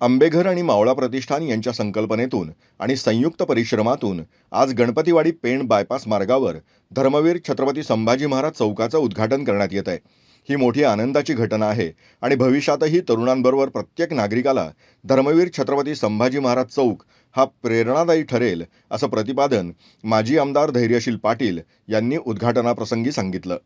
आंबेघर आणि मावळा प्रतिष्ठान यांच्या संकल्पनेतून आणि संयुक्त परिश्रमातून आज गणपतीवाडी पेण बायपास मार्गावर धर्मवीर छत्रपती संभाजी महाराज चौकाचं उद्घाटन करण्यात येत आहे. ही मोठी आनंदाची घटना आहे आणि भविष्यातही तरुणांबरोबर प्रत्येक नागरिकाला धर्मवीर छत्रपती संभाजी महाराज चौक हा प्रेरणादायी ठरेल असं प्रतिपादन माजी आमदार धैर्यशील पाटील यांनी उद्घाटनाप्रसंगी सांगितलं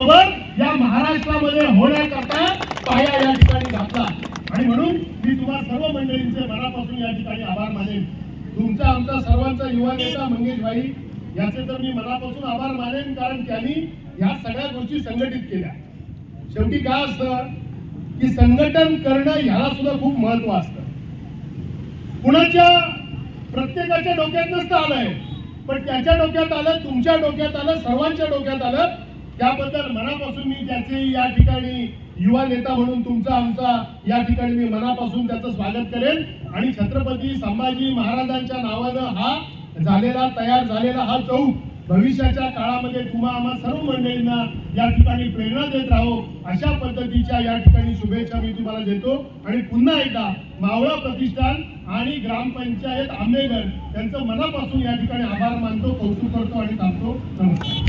बरोबर या महाराष्ट्रामध्ये होण्याकरता पाया या ठिकाणी घातला. आणि म्हणून मी तुम्हाला सर्व मंडळींचे मनापासून या ठिकाणी आभार मानेन. तुमचा आमचा सर्वांचा युवा नेता मंगेश भाई याचे तर मी मनापासून आभार मानेन कारण त्यांनी या सगळ्या गोष्टी संघटित केल्या. शेवटी काय असतं की संघटन करणं ह्याला सुद्धा खूप महत्त्व असतं. कुणाच्या प्रत्येकाच्या डोक्यात नसतं आलंय पण त्याच्या डोक्यात आलं तुमच्या डोक्यात आलं सर्वांच्या डोक्यात आलं त्याबद्दल मनापासून मी त्याचे या ठिकाणी युवा नेता म्हणून तुमचा आमचा या ठिकाणी मी मनापासून त्याचं स्वागत करेन. आणि छत्रपती संभाजी महाराजांच्या नावानं हा झालेला तयार झालेला हा चौक भविष्याच्या काळामध्ये तुम्हा आम्हा सर्व मंडळींना या ठिकाणी प्रेरणा देत राहो. अशा पद्धतीच्या या ठिकाणी शुभेच्छा मी तुम्हाला देतो. आणि पुन्हा एकदा मावळा प्रतिष्ठान आणि ग्रामपंचायत आंबेगड यांचं मनापासून या ठिकाणी आभार मानतो कौतुक करतो आणि थांबतो. नमस्कार.